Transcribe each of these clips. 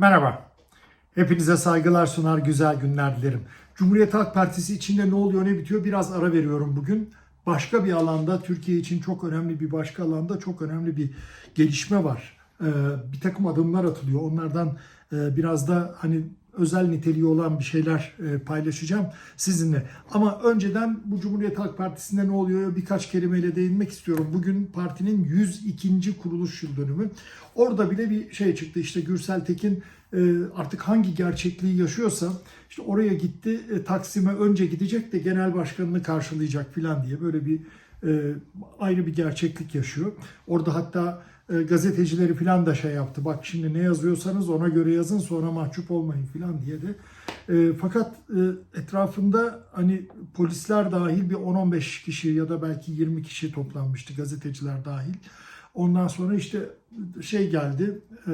Merhaba. Hepinize saygılar sunar, güzel günler dilerim. Cumhuriyet Halk Partisi içinde ne oluyor, ne bitiyor biraz ara veriyorum bugün. Başka bir alanda, Türkiye için çok önemli bir başka alanda çok önemli bir gelişme var. Ee, bir takım adımlar atılıyor. Onlardan e, biraz da hani özel niteliği olan bir şeyler e, paylaşacağım sizinle. Ama önceden bu Cumhuriyet Halk Partisi'nde ne oluyor birkaç kelimeyle değinmek istiyorum. Bugün partinin 102. kuruluş yıl dönümü. Orada bile bir şey çıktı. İşte Gürsel Tekin e, artık hangi gerçekliği yaşıyorsa işte oraya gitti. E, Taksim'e önce gidecek de genel başkanını karşılayacak falan diye böyle bir ayrı bir gerçeklik yaşıyor. Orada hatta e, gazetecileri falan da şey yaptı. Bak şimdi ne yazıyorsanız ona göre yazın sonra mahcup olmayın falan diye de. E, fakat e, etrafında hani polisler dahil bir 10-15 kişi ya da belki 20 kişi toplanmıştı gazeteciler dahil. Ondan sonra işte şey geldi. E,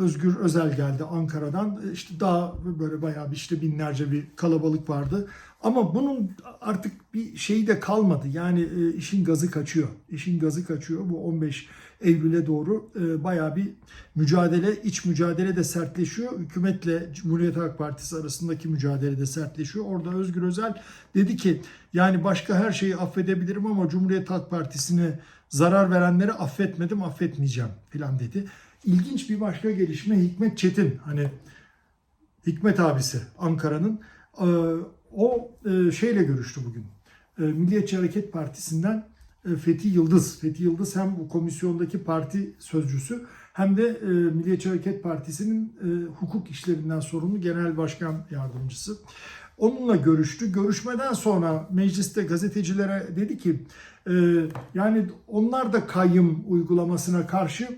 Özgür Özel geldi Ankara'dan. E, İşte daha böyle bayağı bir işte binlerce bir kalabalık vardı. Ama bunun artık bir şeyi de kalmadı. Yani e, işin gazı kaçıyor. İşin gazı kaçıyor. Bu 15 Eylül'e doğru e, bayağı bir mücadele, iç mücadele de sertleşiyor. Hükümetle Cumhuriyet Halk Partisi arasındaki mücadele de sertleşiyor. Orada Özgür Özel dedi ki yani başka her şeyi affedebilirim ama Cumhuriyet Halk Partisi'ne zarar verenleri affetmedim, affetmeyeceğim falan dedi. İlginç bir başka gelişme Hikmet Çetin hani Hikmet abisi Ankara'nın e, o e, şeyle görüştü bugün. E, Milliyetçi Hareket Partisi'nden e, Fethi Yıldız. Fethi Yıldız hem bu komisyondaki parti sözcüsü hem de e, Milliyetçi Hareket Partisi'nin hukuk işlerinden sorumlu genel başkan yardımcısı. Onunla görüştü. Görüşmeden sonra mecliste gazetecilere dedi ki yani onlar da kayyım uygulamasına karşı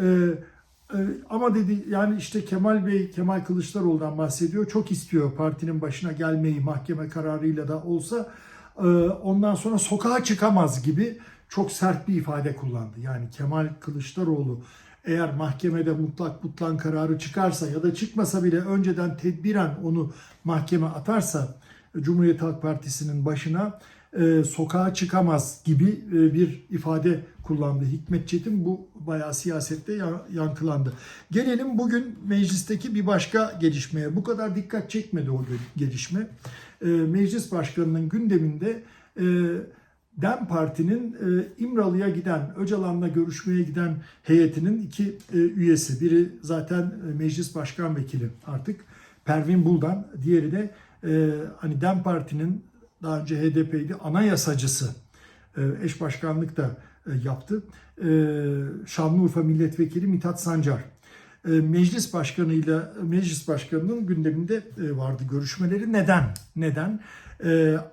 e, e, ama dedi yani işte Kemal Bey, Kemal Kılıçdaroğlu'dan bahsediyor. Çok istiyor partinin başına gelmeyi mahkeme kararıyla da olsa. E, ondan sonra sokağa çıkamaz gibi çok sert bir ifade kullandı. Yani Kemal Kılıçdaroğlu eğer mahkemede mutlak mutlak kararı çıkarsa ya da çıkmasa bile önceden tedbiren onu mahkeme atarsa Cumhuriyet Halk Partisi'nin başına e, sokağa çıkamaz gibi e, bir ifade kullandı Hikmet Çetin. Bu bayağı siyasette ya- yankılandı. Gelelim bugün meclisteki bir başka gelişmeye. Bu kadar dikkat çekmedi o gel- gelişme. E, meclis başkanının gündeminde e, DEM Parti'nin e, İmralı'ya giden, Öcalan'la görüşmeye giden heyetinin iki e, üyesi. Biri zaten e, meclis başkan vekili artık Pervin Buldan. Diğeri de e, hani DEM Parti'nin daha önce HDP'ydi anayasacısı e, eş başkanlık da e, yaptı. E, Şanlıurfa Milletvekili Mithat Sancar. Meclis başkanıyla meclis başkanının gündeminde vardı görüşmeleri. Neden? Neden?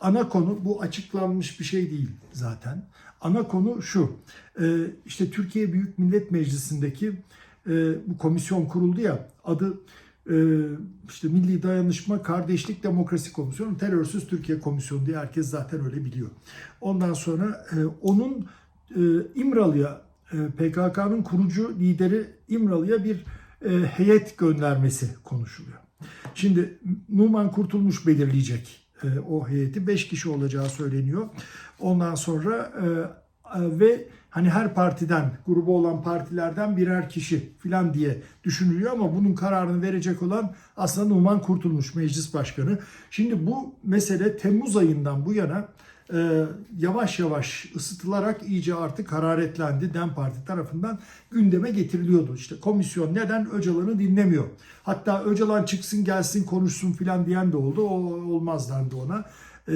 Ana konu bu açıklanmış bir şey değil zaten. Ana konu şu. İşte Türkiye Büyük Millet Meclisi'ndeki bu komisyon kuruldu ya adı işte Milli Dayanışma Kardeşlik Demokrasi Komisyonu, Terörsüz Türkiye Komisyonu diye herkes zaten öyle biliyor. Ondan sonra e, onun e, İmralı'ya e, PKK'nın kurucu lideri İmralı'ya bir heyet göndermesi konuşuluyor. Şimdi Numan Kurtulmuş belirleyecek o heyeti. 5 kişi olacağı söyleniyor. Ondan sonra ve hani her partiden, grubu olan partilerden birer kişi falan diye düşünülüyor ama bunun kararını verecek olan aslında Numan Kurtulmuş meclis başkanı. Şimdi bu mesele Temmuz ayından bu yana e, yavaş yavaş ısıtılarak iyice artık hararetlendi. DEM Parti tarafından gündeme getiriliyordu. İşte komisyon neden Öcalan'ı dinlemiyor? Hatta Öcalan çıksın gelsin konuşsun filan diyen de oldu. O olmaz dendi ona. E,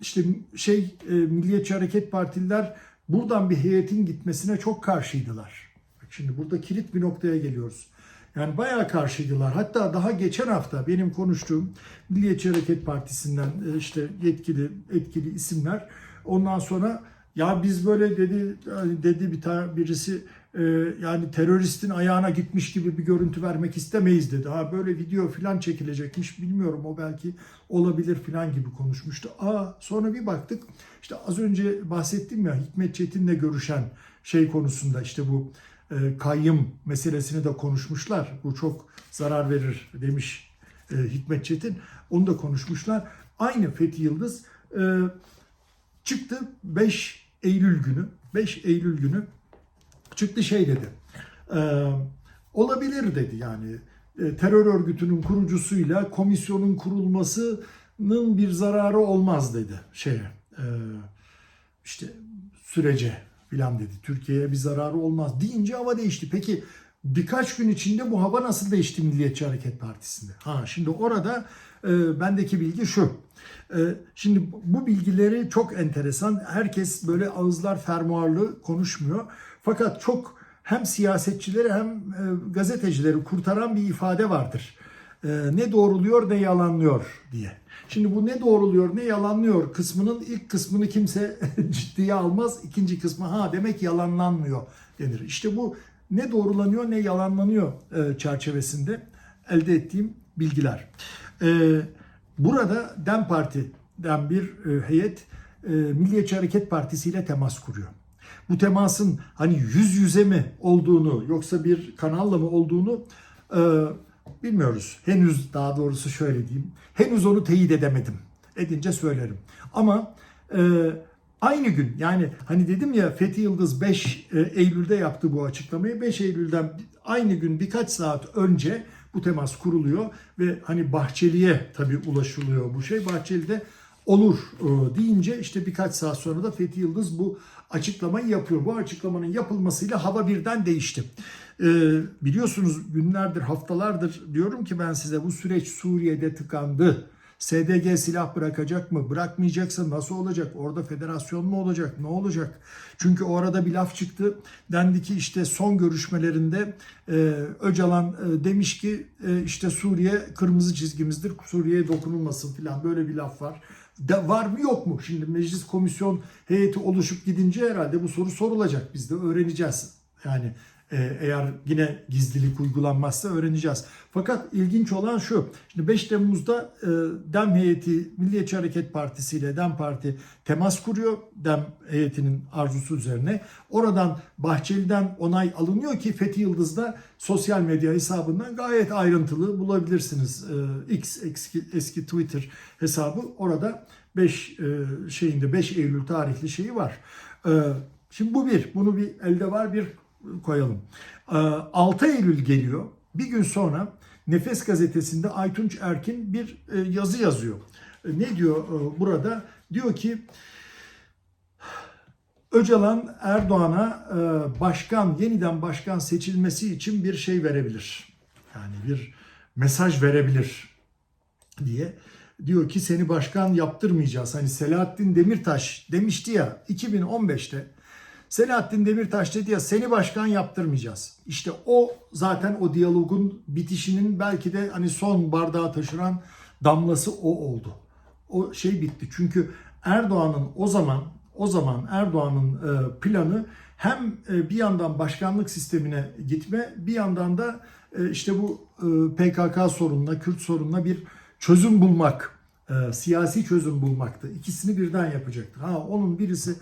işte şey e, Milliyetçi Hareket Partililer buradan bir heyetin gitmesine çok karşıydılar. Şimdi burada kilit bir noktaya geliyoruz. Yani bayağı karşıydılar. Hatta daha geçen hafta benim konuştuğum Milliyetçi Hareket Partisi'nden e, işte yetkili etkili isimler ondan sonra ya biz böyle dedi hani dedi bir tane birisi e, yani teröristin ayağına gitmiş gibi bir görüntü vermek istemeyiz dedi. Ha böyle video falan çekilecekmiş bilmiyorum o belki olabilir falan gibi konuşmuştu. Aa sonra bir baktık işte az önce bahsettim ya Hikmet Çetin'le görüşen şey konusunda işte bu e, kayyım meselesini de konuşmuşlar. Bu çok zarar verir demiş e, Hikmet Çetin. Onu da konuşmuşlar. Aynı Fethi Yıldız e, çıktı 5 Eylül günü 5 Eylül günü çıktı şey dedi. E, olabilir dedi yani. E, terör örgütünün kurucusuyla komisyonun kurulmasının bir zararı olmaz dedi şeye. e, işte sürece filan dedi. Türkiye'ye bir zararı olmaz deyince hava değişti. Peki birkaç gün içinde bu hava nasıl değişti Milliyetçi Hareket Partisi'nde? Ha şimdi orada e, bendeki bilgi şu. E, şimdi bu bilgileri çok enteresan. Herkes böyle ağızlar fermuarlı konuşmuyor. Fakat çok hem siyasetçileri hem e, gazetecileri kurtaran bir ifade vardır. E, ne doğruluyor ne yalanlıyor diye. Şimdi bu ne doğruluyor ne yalanlıyor kısmının ilk kısmını kimse ciddiye almaz. İkinci kısmı ha demek yalanlanmıyor denir. İşte bu ne doğrulanıyor ne yalanlanıyor e, çerçevesinde elde ettiğim bilgiler. Burada DEM Parti'den bir heyet Milliyetçi Hareket Partisi ile temas kuruyor. Bu temasın hani yüz yüze mi olduğunu yoksa bir kanalla mı olduğunu e, bilmiyoruz. Henüz daha doğrusu şöyle diyeyim. Henüz onu teyit edemedim. Edince söylerim. Ama e, aynı gün yani hani dedim ya Fethi Yıldız 5 e, Eylül'de yaptı bu açıklamayı. 5 Eylül'den aynı gün birkaç saat önce bu temas kuruluyor ve hani Bahçeli'ye tabii ulaşılıyor bu şey. Bahçeli'de olur e, deyince işte birkaç saat sonra da Fethi Yıldız bu açıklamayı yapıyor. Bu açıklamanın yapılmasıyla hava birden değişti. E, biliyorsunuz günlerdir, haftalardır diyorum ki ben size bu süreç Suriye'de tıkandı. SDG silah bırakacak mı? Bırakmayacaksa nasıl olacak? Orada federasyon mu olacak? Ne olacak? Çünkü orada bir laf çıktı. Dendi ki işte son görüşmelerinde e, Öcalan e, demiş ki e, işte Suriye kırmızı çizgimizdir. Suriye'ye dokunulmasın falan böyle bir laf var. De, var mı yok mu? Şimdi meclis komisyon heyeti oluşup gidince herhalde bu soru sorulacak. Biz de öğreneceğiz. Yani eğer yine gizlilik uygulanmazsa öğreneceğiz. Fakat ilginç olan şu. Şimdi 5 Temmuz'da e, DEM heyeti Milliyetçi Hareket Partisi ile DEM Parti temas kuruyor. DEM heyetinin arzusu üzerine. Oradan Bahçeli'den onay alınıyor ki Fethi Yıldız'da sosyal medya hesabından gayet ayrıntılı bulabilirsiniz. E, X eski, eski Twitter hesabı orada 5 e, şeyinde 5 Eylül tarihli şeyi var. E, şimdi bu bir. Bunu bir elde var bir koyalım. 6 Eylül geliyor. Bir gün sonra Nefes gazetesinde Aytunç Erkin bir e, yazı yazıyor. E, Ne diyor e, burada? Diyor ki Öcalan Erdoğan'a başkan, yeniden başkan seçilmesi için bir şey verebilir. Yani bir mesaj verebilir diye. Diyor ki seni başkan yaptırmayacağız. Hani Selahattin Demirtaş demişti ya 2015'te Selahattin Demirtaş dedi ya seni başkan yaptırmayacağız. İşte o zaten o diyalogun bitişinin belki de hani son bardağı taşıran damlası o oldu. O şey bitti. Çünkü Erdoğan'ın o zaman o zaman Erdoğan'ın e, planı hem e, bir yandan başkanlık sistemine gitme, bir yandan da e, işte bu PKK sorununa, Kürt sorununa bir çözüm bulmak, siyasi çözüm bulmaktı. İkisini birden yapacaktı. Ha onun birisi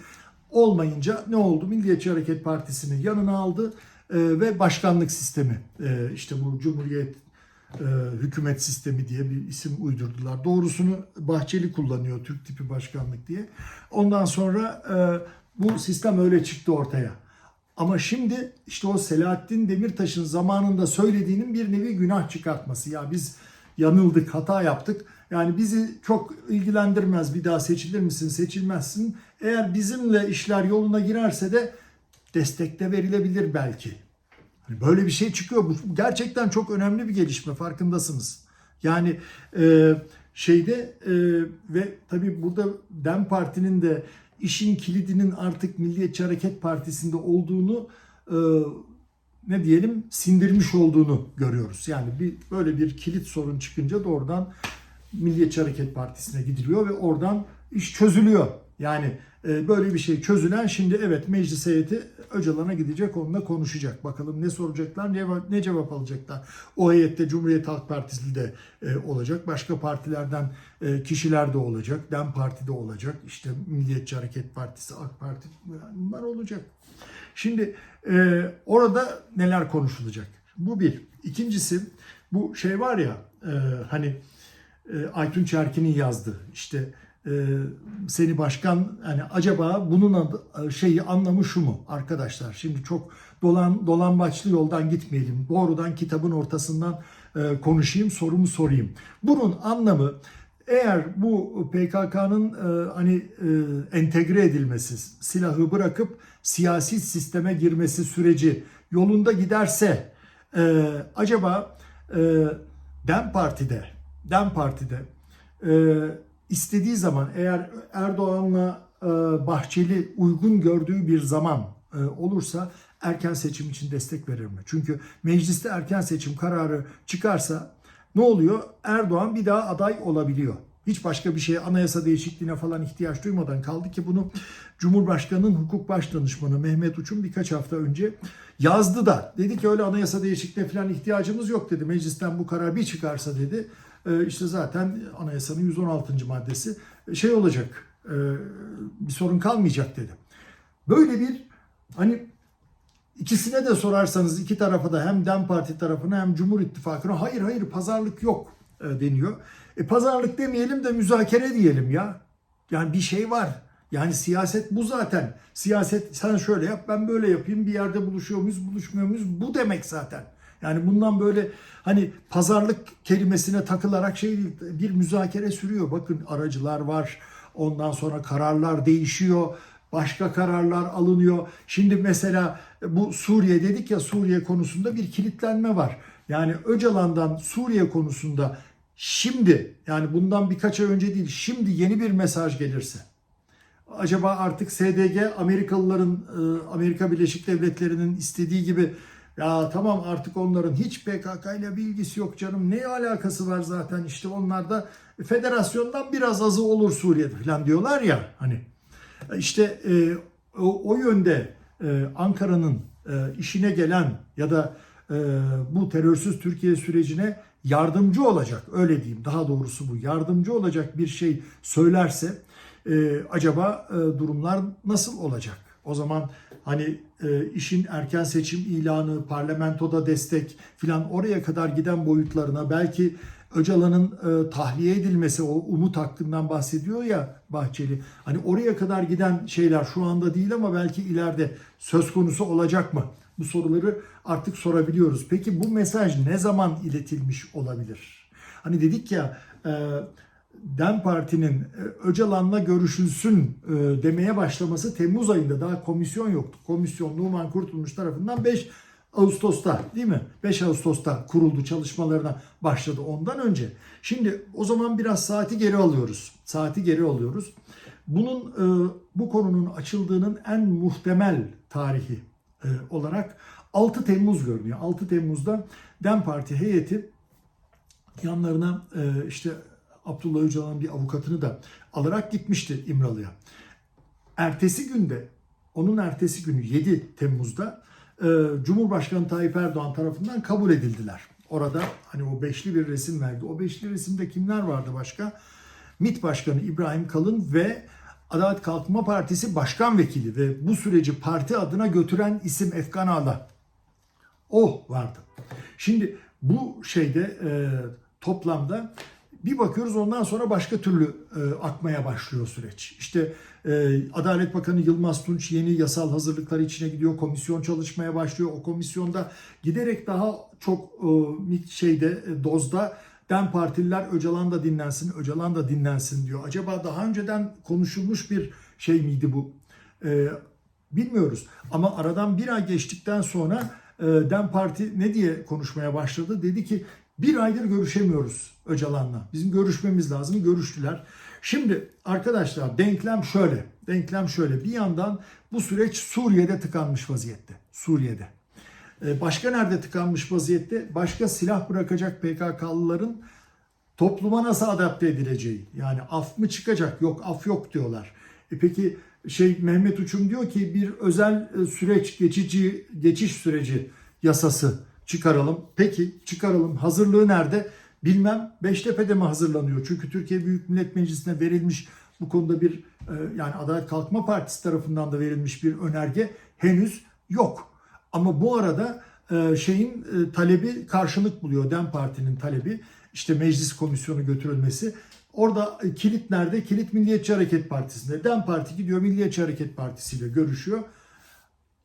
olmayınca ne oldu? Milliyetçi Hareket Partisi'ni yanına aldı ve başkanlık sistemi, işte bu Cumhuriyet hükümet sistemi diye bir isim uydurdular. Doğrusunu Bahçeli kullanıyor Türk tipi başkanlık diye. Ondan sonra bu sistem öyle çıktı ortaya. Ama şimdi işte o Selahattin Demirtaş'ın zamanında söylediğinin bir nevi günah çıkartması. Ya biz yanıldık, hata yaptık. Yani bizi çok ilgilendirmez bir daha seçilir misin, seçilmezsin. Eğer bizimle işler yoluna girerse de destekte verilebilir belki. Hani böyle bir şey çıkıyor. Bu gerçekten çok önemli bir gelişme farkındasınız. Yani e, şeyde e, ve tabii burada DEM Parti'nin de işin kilidinin artık Milliyetçi Hareket Partisi'nde olduğunu e, ne diyelim sindirmiş olduğunu görüyoruz. Yani bir böyle bir kilit sorun çıkınca doğrudan Milliyetçi Hareket Partisi'ne gidiliyor ve oradan iş çözülüyor. Yani e, böyle bir şey çözülen şimdi evet meclis heyeti Öcalan'a gidecek onunla konuşacak. Bakalım ne soracaklar ne, ne cevap alacaklar. O heyette Cumhuriyet Halk Partisi de e, olacak. Başka partilerden e, kişiler de olacak. DEM Parti de olacak. İşte Milliyetçi Hareket Partisi, AK Parti bunlar olacak. Şimdi e, orada neler konuşulacak? Bu bir. İkincisi bu şey var ya e, hani e, Aytun Çerkin'in yazdığı işte e, seni başkan yani acaba bunun adı, şeyi anlamı şu mu arkadaşlar? Şimdi çok dolan dolambaçlı yoldan gitmeyelim. Doğrudan kitabın ortasından e, konuşayım, sorumu sorayım. Bunun anlamı eğer bu PKK'nın e, hani e, entegre edilmesi, silahı bırakıp siyasi sisteme girmesi süreci yolunda giderse e, acaba e, Dem Parti'de Dem Parti'de e, istediği zaman eğer Erdoğan'la e, Bahçeli uygun gördüğü bir zaman e, olursa erken seçim için destek verir mi? Çünkü mecliste erken seçim kararı çıkarsa ne oluyor? Erdoğan bir daha aday olabiliyor. Hiç başka bir şeye anayasa değişikliğine falan ihtiyaç duymadan kaldı ki bunu Cumhurbaşkanı'nın hukuk baş danışmanı Mehmet Uç'un birkaç hafta önce yazdı da. Dedi ki öyle anayasa değişikliğine falan ihtiyacımız yok dedi. Meclisten bu karar bir çıkarsa dedi. e, işte zaten anayasanın 116. maddesi şey olacak. e, Bir sorun kalmayacak dedi. Böyle bir hani İkisine de sorarsanız iki tarafa da hem DEM Parti tarafına hem Cumhur İttifakı'na hayır hayır pazarlık yok e, deniyor. E pazarlık demeyelim de müzakere diyelim ya. Yani bir şey var. Yani siyaset bu zaten. Siyaset sen şöyle yap ben böyle yapayım bir yerde buluşuyor muyuz buluşmuyor muyuz bu demek zaten. Yani bundan böyle hani pazarlık kelimesine takılarak şey bir müzakere sürüyor. Bakın aracılar var. Ondan sonra kararlar değişiyor. Başka kararlar alınıyor. Şimdi mesela bu Suriye dedik ya Suriye konusunda bir kilitlenme var. Yani Öcalan'dan Suriye konusunda şimdi yani bundan birkaç ay önce değil şimdi yeni bir mesaj gelirse acaba artık SDG Amerikalıların e, Amerika Birleşik Devletleri'nin istediği gibi ya tamam artık onların hiç PKK ile bir ilgisi yok canım ne alakası var zaten işte onlar da federasyondan biraz azı olur Suriye'de falan diyorlar ya hani işte e, o, o yönde e, Ankara'nın e, işine gelen ya da e, bu terörsüz Türkiye sürecine yardımcı olacak öyle diyeyim daha doğrusu bu yardımcı olacak bir şey söylerse e, acaba e, durumlar nasıl olacak? O zaman hani e, işin erken seçim ilanı, parlamentoda destek filan oraya kadar giden boyutlarına belki Öcalan'ın e, tahliye edilmesi o umut hakkından bahsediyor ya Bahçeli. Hani oraya kadar giden şeyler şu anda değil ama belki ileride söz konusu olacak mı? Bu soruları artık sorabiliyoruz. Peki bu mesaj ne zaman iletilmiş olabilir? Hani dedik ya e, DEM Parti'nin e, Öcalan'la görüşülsün e, demeye başlaması Temmuz ayında daha komisyon yoktu. Komisyon Numan Kurtulmuş tarafından 5 Ağustos'ta değil mi? 5 Ağustos'ta kuruldu çalışmalarına başladı ondan önce. Şimdi o zaman biraz saati geri alıyoruz. Saati geri alıyoruz. Bunun e, bu konunun açıldığının en muhtemel tarihi e, olarak 6 Temmuz görünüyor. 6 Temmuz'da DEM Parti heyeti yanlarına e, işte Abdullah Öcalan'ın bir avukatını da alarak gitmişti İmralı'ya. Ertesi günde, onun ertesi günü 7 Temmuz'da Cumhurbaşkanı Tayyip Erdoğan tarafından kabul edildiler. Orada hani o beşli bir resim verdi. O beşli resimde kimler vardı başka? MİT Başkanı İbrahim Kalın ve Adalet Kalkınma Partisi Başkan Vekili ve bu süreci parti adına götüren isim Efkan Ağla. O vardı. Şimdi bu şeyde e, toplamda bir bakıyoruz ondan sonra başka türlü e, akmaya başlıyor süreç. İşte e, Adalet Bakanı Yılmaz Tunç yeni yasal hazırlıklar içine gidiyor. Komisyon çalışmaya başlıyor. O komisyonda giderek daha çok e, şeyde e, dozda DEM partililer Öcalan da dinlensin, Öcalan da dinlensin diyor. Acaba daha önceden konuşulmuş bir şey miydi bu? E, bilmiyoruz. Ama aradan bir ay geçtikten sonra e, DEM Parti ne diye konuşmaya başladı? Dedi ki bir aydır görüşemiyoruz Öcalan'la. Bizim görüşmemiz lazım. Görüştüler. Şimdi arkadaşlar denklem şöyle. Denklem şöyle. Bir yandan bu süreç Suriye'de tıkanmış vaziyette. Suriye'de. Ee, Başka nerede tıkanmış vaziyette? Başka silah bırakacak PKK'lıların topluma nasıl adapte edileceği. Yani af mı çıkacak? Yok af yok diyorlar. E peki şey Mehmet Uçum diyor ki bir özel e, süreç geçici geçiş süreci yasası çıkaralım. Peki çıkaralım. Hazırlığı nerede? Bilmem. Beştepe'de mi hazırlanıyor? Çünkü Türkiye Büyük Millet Meclisi'ne verilmiş bu konuda bir e, yani Adalet Kalkınma Partisi tarafından da verilmiş bir önerge henüz yok. Ama bu arada e, şeyin e, talebi karşılık buluyor. Dem Parti'nin talebi işte meclis komisyonu götürülmesi. Orada kilit nerede? Kilit Milliyetçi Hareket Partisi'nde. Dem Parti gidiyor Milliyetçi Hareket Partisi ile görüşüyor.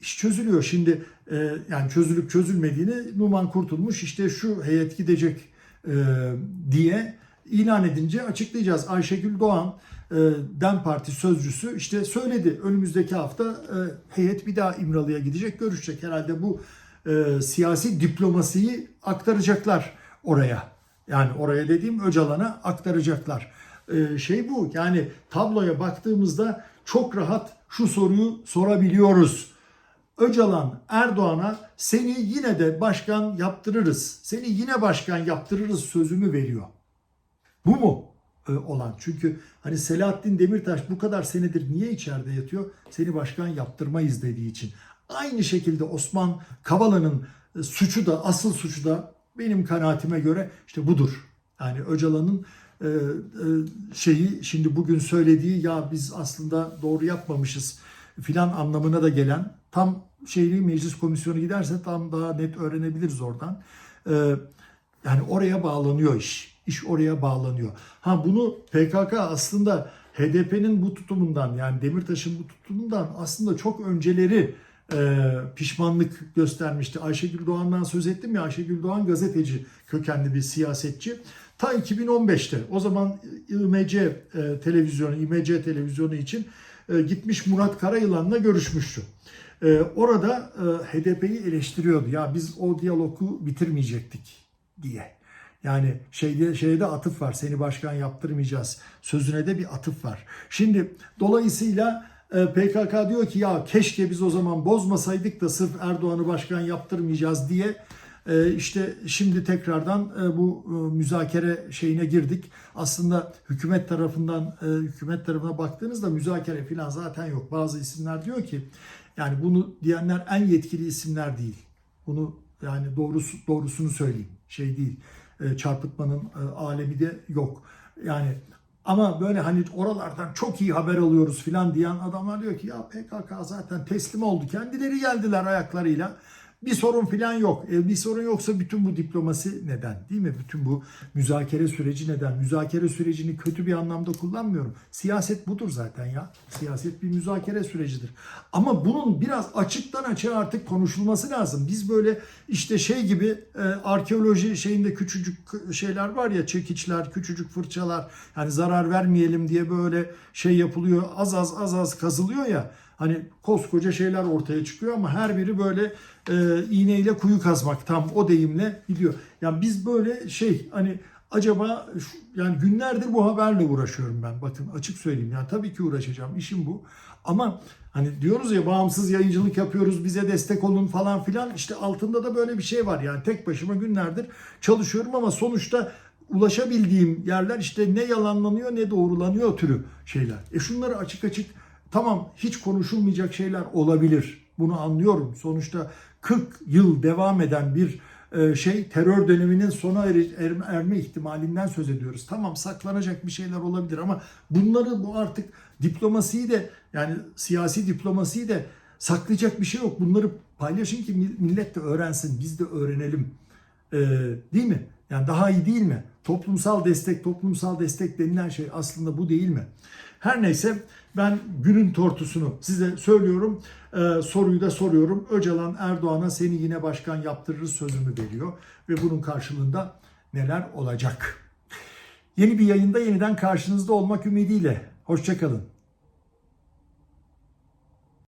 İş çözülüyor. Şimdi e, yani çözülüp çözülmediğini Numan Kurtulmuş işte şu heyet gidecek e, diye ilan edince açıklayacağız. Ayşegül Doğan e, DEM Parti sözcüsü işte söyledi önümüzdeki hafta e, heyet bir daha İmralı'ya gidecek görüşecek. Herhalde bu e, siyasi diplomasiyi aktaracaklar oraya. Yani oraya dediğim Öcalan'a aktaracaklar. E, şey bu yani tabloya baktığımızda çok rahat şu soruyu sorabiliyoruz. Öcalan Erdoğan'a seni yine de başkan yaptırırız. Seni yine başkan yaptırırız sözümü veriyor. Bu mu e, olan? Çünkü hani Selahattin Demirtaş bu kadar senedir niye içeride yatıyor? Seni başkan yaptırmayız dediği için. Aynı şekilde Osman Kavala'nın e, suçu da asıl suçu da benim kanaatime göre işte budur. Yani Öcalan'ın e, e, şeyi şimdi bugün söylediği ya biz aslında doğru yapmamışız filan anlamına da gelen tam şeyli meclis komisyonu giderse tam daha net öğrenebiliriz oradan. E, yani oraya bağlanıyor iş. İş oraya bağlanıyor. Ha bunu PKK aslında HDP'nin bu tutumundan yani Demirtaş'ın bu tutumundan aslında çok önceleri e, pişmanlık göstermişti. Ayşegül Doğan'dan söz ettim ya Ayşegül Doğan gazeteci kökenli bir siyasetçi. Ta 2015'te o zaman İMC e, televizyonu, İMC televizyonu için e, gitmiş Murat Karayılan'la görüşmüştü. E, orada e, HDP'yi eleştiriyordu. Ya biz o diyalogu bitirmeyecektik diye. Yani şeyde şeyde atıf var. Seni başkan yaptırmayacağız. Sözüne de bir atıf var. Şimdi dolayısıyla e, PKK diyor ki ya keşke biz o zaman bozmasaydık da sırf Erdoğan'ı başkan yaptırmayacağız diye e, işte şimdi tekrardan e, bu e, müzakere şeyine girdik. Aslında hükümet tarafından hükümet tarafına baktığınızda müzakere falan zaten yok. Bazı isimler diyor ki yani bunu diyenler en yetkili isimler değil. Bunu yani doğrusu doğrusunu söyleyeyim. Şey değil. E, çarpıtmanın e, alemi de yok. Yani ama böyle hani oralardan çok iyi haber alıyoruz filan diyen adamlar diyor ki ya PKK zaten teslim oldu. Kendileri geldiler ayaklarıyla. Bir sorun filan yok. E, bir sorun yoksa bütün bu diplomasi neden? Değil mi? Bütün bu müzakere süreci neden? Müzakere sürecini kötü bir anlamda kullanmıyorum. Siyaset budur zaten ya. Siyaset bir müzakere sürecidir. Ama bunun biraz açıktan açığa artık konuşulması lazım. Biz böyle işte şey gibi e, arkeoloji şeyinde küçücük şeyler var ya çekiçler, küçücük fırçalar. Yani zarar vermeyelim diye böyle şey yapılıyor. Az az az az kazılıyor ya. Hani koskoca şeyler ortaya çıkıyor ama her biri böyle e, iğneyle kuyu kazmak tam o deyimle gidiyor. Yani biz böyle şey hani acaba yani günlerdir bu haberle uğraşıyorum ben. Bakın açık söyleyeyim. Yani tabii ki uğraşacağım. işim bu. Ama hani diyoruz ya bağımsız yayıncılık yapıyoruz bize destek olun falan filan. İşte altında da böyle bir şey var. Yani tek başıma günlerdir çalışıyorum ama sonuçta ulaşabildiğim yerler işte ne yalanlanıyor ne doğrulanıyor türü şeyler. E şunları açık açık Tamam hiç konuşulmayacak şeyler olabilir. Bunu anlıyorum. Sonuçta 40 yıl devam eden bir e, şey terör döneminin sona eri- erme, ihtimalinden söz ediyoruz. Tamam saklanacak bir şeyler olabilir ama bunları bu artık diplomasiyi de yani siyasi diplomasiyi de saklayacak bir şey yok. Bunları paylaşın ki mil- millet de öğrensin, biz de öğrenelim. Ee, değil mi? Yani daha iyi değil mi? Toplumsal destek, toplumsal destek denilen şey aslında bu değil mi? Her neyse ben günün tortusunu size söylüyorum. Ee, soruyu da soruyorum. Öcalan Erdoğan'a seni yine başkan yaptırırız sözümü veriyor. Ve bunun karşılığında neler olacak? Yeni bir yayında yeniden karşınızda olmak ümidiyle. Hoşçakalın.